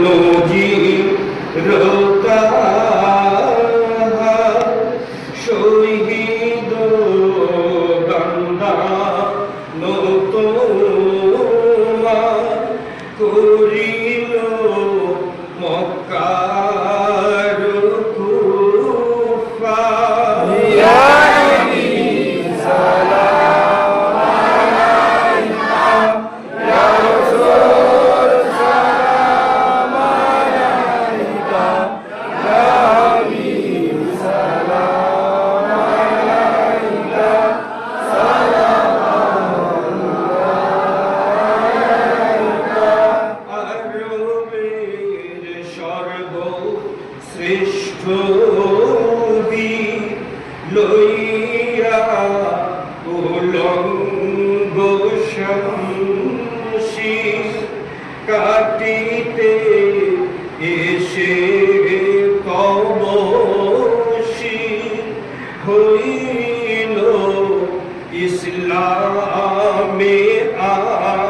নজি রোতা শহীদ গঙ্গা নতমা করিল শ্রেষ্ঠ বীর লইয়া উলঙ্গ শমশির কাটিতে এসে কবশি হইল ইসলামে আ